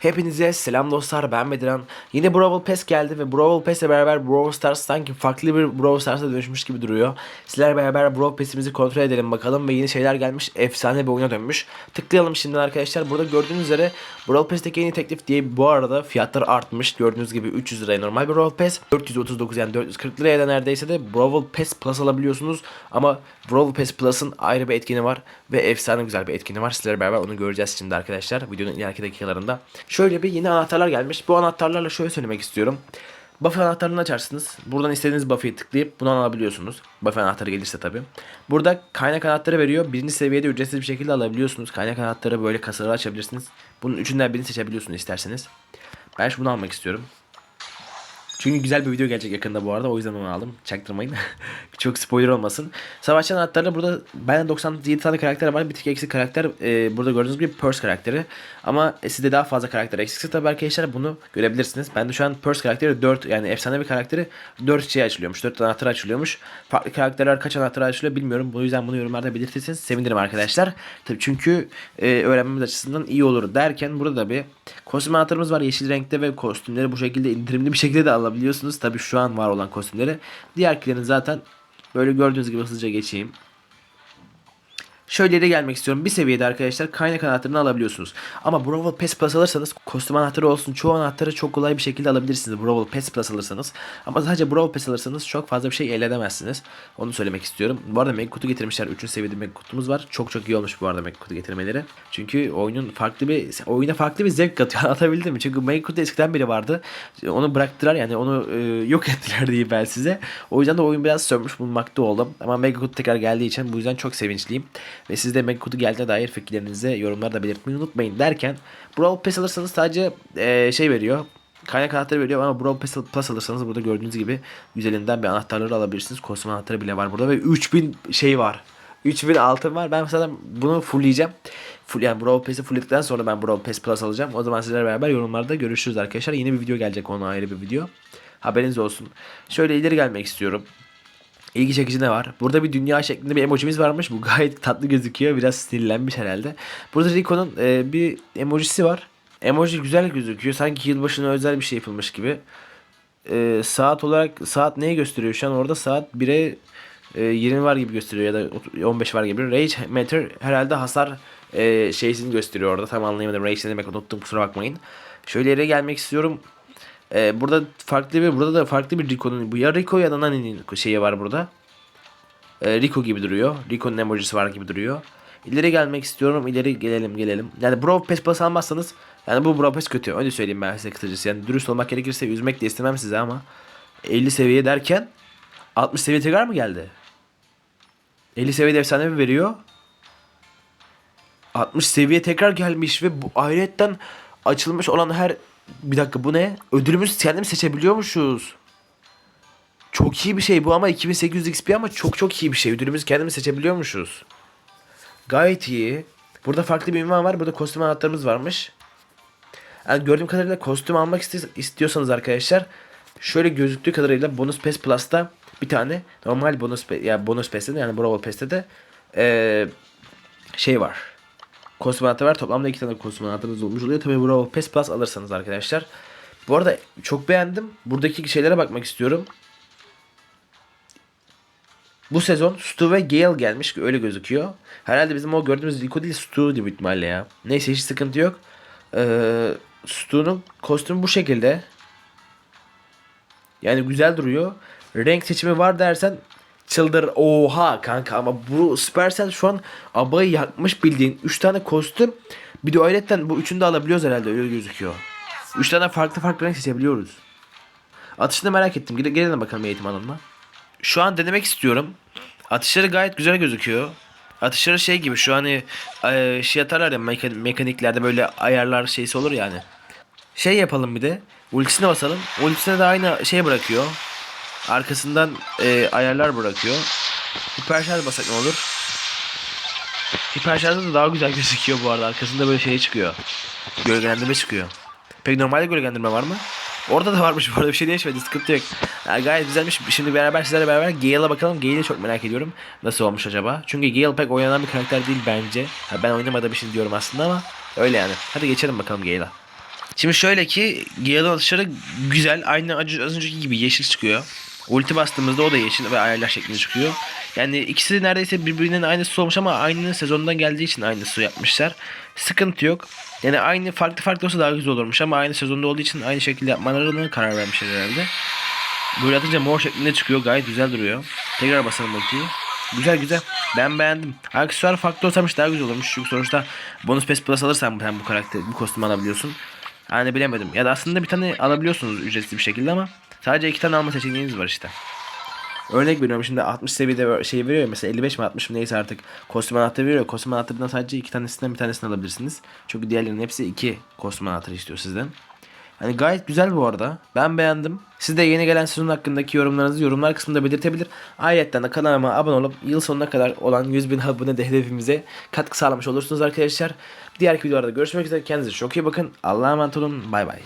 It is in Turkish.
Hepinize selam dostlar ben Mediran. Yine Brawl Pass geldi ve Brawl Pass ile beraber Brawl Stars sanki farklı bir Brawl Stars'a dönüşmüş gibi duruyor. Sizlerle beraber Brawl Pass'imizi kontrol edelim bakalım ve yeni şeyler gelmiş. Efsane bir oyuna dönmüş. Tıklayalım şimdi arkadaşlar. Burada gördüğünüz üzere Brawl Pass'teki yeni teklif diye bu arada fiyatlar artmış. Gördüğünüz gibi 300 liraya normal bir Brawl Pass. 439 yani 440 liraya da neredeyse de Brawl Pass Plus alabiliyorsunuz. Ama Brawl Pass Plus'ın ayrı bir etkini var ve efsane güzel bir etkini var. Sizlerle beraber onu göreceğiz şimdi arkadaşlar videonun ileriki dakikalarında. Şöyle bir yeni anahtarlar gelmiş. Bu anahtarlarla şöyle söylemek istiyorum. Buffy anahtarını açarsınız. Buradan istediğiniz Buffy'yi tıklayıp bunu alabiliyorsunuz. Buffy anahtarı gelirse tabi. Burada kaynak anahtarı veriyor. Birinci seviyede ücretsiz bir şekilde alabiliyorsunuz. Kaynak anahtarı böyle kasaları açabilirsiniz. Bunun üçünden birini seçebiliyorsunuz isterseniz. Ben şu bunu almak istiyorum. Çünkü güzel bir video gelecek yakında bu arada. O yüzden onu aldım. Çaktırmayın. Çok spoiler olmasın. Savaşçı anahtarı burada bende 97 tane karakter var. Bir tek eksik karakter e, burada gördüğünüz gibi Purse karakteri. Ama e, sizde daha fazla karakter eksikse tabii arkadaşlar bunu görebilirsiniz. Bende şu an Purse karakteri 4 yani efsane bir karakteri 4 şey açılıyormuş. 4 anahtar açılıyormuş. Farklı karakterler kaç anahtar açılıyor bilmiyorum. Bu yüzden bunu yorumlarda belirtirseniz sevinirim arkadaşlar. Tabii çünkü e, öğrenmemiz açısından iyi olur derken burada da bir kostüm anahtarımız var yeşil renkte ve kostümleri bu şekilde indirimli bir şekilde de alabiliyorsunuz. Tabii şu an var olan kostümleri. Diğerkilerin zaten böyle gördüğünüz gibi hızlıca geçeyim. Şöyle gelmek istiyorum. Bir seviyede arkadaşlar kaynak anahtarını alabiliyorsunuz. Ama Brawl Pass Plus alırsanız kostüm anahtarı olsun çoğu anahtarı çok kolay bir şekilde alabilirsiniz. Brawl Pass Plus alırsanız. Ama sadece Brawl Pass alırsanız çok fazla bir şey elde edemezsiniz. Onu söylemek istiyorum. Bu arada Mega Kutu getirmişler. 3. seviyede Mega Kutumuz var. Çok çok iyi olmuş bu arada Mega Kutu getirmeleri. Çünkü oyunun farklı bir oyuna farklı bir zevk katıyor. Anlatabildim mi? Çünkü Mega Kutu eskiden beri vardı. Onu bıraktılar yani onu e, yok ettiler diyeyim ben size. O yüzden de oyun biraz sönmüş bulunmakta oldum. Ama Mega Kutu tekrar geldiği için bu yüzden çok sevinçliyim. Ve siz de Mega Kutu geldiğine dair fikirlerinizi yorumlarda belirtmeyi unutmayın derken Brawl Pass alırsanız sadece e, şey veriyor. Kaynak anahtarı veriyor ama Brawl Pass Plus alırsanız burada gördüğünüz gibi güzelinden bir anahtarları alabilirsiniz. Kostüm anahtarı bile var burada ve 3000 şey var. 3000 altın var. Ben mesela bunu fullleyeceğim. Full, yani Brawl Pass'i fullledikten sonra ben Brawl Pass Plus alacağım. O zaman sizlerle beraber yorumlarda görüşürüz arkadaşlar. Yeni bir video gelecek ona ayrı bir video. Haberiniz olsun. Şöyle ileri gelmek istiyorum. İlgi çekici ne var? Burada bir dünya şeklinde bir emojimiz varmış. Bu gayet tatlı gözüküyor. Biraz sinirlenmiş herhalde. Burada Rico'nun e, bir emojisi var. Emoji güzel gözüküyor. Sanki yılbaşına özel bir şey yapılmış gibi. E, saat olarak saat neyi gösteriyor? Şu an orada saat 1'e e, 20 var gibi gösteriyor ya da 15 var gibi. Rage meter herhalde hasar e, şeysini gösteriyor orada. Tam anlayamadım. Rage ne demek unuttum kusura bakmayın. Şöyle yere gelmek istiyorum. Ee, burada farklı bir burada da farklı bir Rico'nun bu ya Rico ya da Nani'nin şeyi var burada. Ee, Rico gibi duruyor. Rico'nun emojisi var gibi duruyor. İleri gelmek istiyorum. İleri gelelim gelelim. Yani Brawl Pass Plus almazsanız yani bu Brawl Pass kötü. Öyle söyleyeyim ben size kısacası. Yani dürüst olmak gerekirse üzmek de istemem size ama 50 seviye derken 60 seviye tekrar mı geldi? 50 seviyede efsane mi veriyor? 60 seviye tekrar gelmiş ve bu ayrıyetten açılmış olan her bir dakika bu ne? Ödülümüzü kendimiz seçebiliyormuşuz. Çok iyi bir şey bu ama 2800 XP ama çok çok iyi bir şey. Ödülümüzü kendimiz seçebiliyormuşuz. Gayet iyi. Burada farklı bir ünvan var. Burada kostüm anahtarımız varmış. Yani gördüğüm kadarıyla kostüm almak isti- istiyorsanız arkadaşlar şöyle gözüktüğü kadarıyla Bonus Pass Plus'ta bir tane normal bonus pa- yani bonus pass'te yani Brawl Pass'te de eee, şey var. Kostüm anahtarı var. Toplamda iki tane kostüm anahtarınız olmuş oluyor. Tabii Brawl Pass Plus alırsanız arkadaşlar. Bu arada çok beğendim. Buradaki şeylere bakmak istiyorum. Bu sezon Stu ve Gale gelmiş. Öyle gözüküyor. Herhalde bizim o gördüğümüz Rico değil Stu diye ihtimalle ya. Neyse hiç sıkıntı yok. Ee, Stu'nun kostümü bu şekilde. Yani güzel duruyor. Renk seçimi var dersen çıldır. Oha kanka ama bu Supercell şu an abayı yakmış bildiğin. 3 tane kostüm. Bir de ayrıca bu üçünü de alabiliyoruz herhalde öyle gözüküyor. 3 tane farklı farklı renk seçebiliyoruz. Atışını merak ettim. Gel gelelim bakalım eğitim alanına. Şu an denemek istiyorum. Atışları gayet güzel gözüküyor. Atışları şey gibi şu hani e, şey atarlar ya meka- mekaniklerde böyle ayarlar şeysi olur yani. Şey yapalım bir de. Ultisine basalım. Ultisine de aynı şey bırakıyor. Arkasından e, ayarlar bırakıyor. Hiperşarj basak ne olur? Hiperşarjda da daha güzel gözüküyor bu arada. Arkasında böyle şey çıkıyor. Gölgelendirme çıkıyor. Peki normalde gölgelendirme var mı? Orada da varmış bu arada bir şey değişmedi sıkıntı yok. Yani gayet güzelmiş. Şimdi beraber sizlerle beraber Gale'a bakalım. Gale'i çok merak ediyorum. Nasıl olmuş acaba? Çünkü Gale pek oynanan bir karakter değil bence. Ha, ben oynamadığım için diyorum aslında ama öyle yani. Hadi geçelim bakalım Gale'a. Şimdi şöyle ki Gale'ın atışları güzel. Aynı az önceki gibi yeşil çıkıyor. Ulti bastığımızda o da yeşil ve ayarlar şeklinde çıkıyor. Yani ikisi neredeyse birbirinin aynısı olmuş ama aynı sezondan geldiği için aynısı yapmışlar. Sıkıntı yok. Yani aynı farklı farklı olsa daha güzel olurmuş ama aynı sezonda olduğu için aynı şekilde yapmalarına karar vermişler herhalde. Böyle atınca mor şeklinde çıkıyor. Gayet güzel duruyor. Tekrar basalım ultiyi. Güzel güzel. Ben beğendim. Aksesuar farklı olsaymış daha güzel olurmuş. Çünkü sonuçta bonus pass plus alırsan sen bu karakter bu kostümü alabiliyorsun. Hani bilemedim. Ya da aslında bir tane alabiliyorsunuz ücretsiz bir şekilde ama sadece iki tane alma seçeneğiniz var işte. Örnek veriyorum şimdi 60 seviyede şey veriyor ya mesela 55 mi 60 mı neyse artık kostüm anahtarı veriyor. Kostüm anahtarından sadece iki tanesinden bir tanesini alabilirsiniz. Çünkü diğerlerinin hepsi iki kostüm anahtarı istiyor sizden. Hani gayet güzel bu arada. Ben beğendim. Siz de yeni gelen sezon hakkındaki yorumlarınızı yorumlar kısmında belirtebilir. Ayrıca de kanalıma abone olup yıl sonuna kadar olan 100 bin abone de hedefimize katkı sağlamış olursunuz arkadaşlar. Diğer videolarda görüşmek üzere. Kendinize çok iyi bakın. Allah'a emanet olun. Bay bay.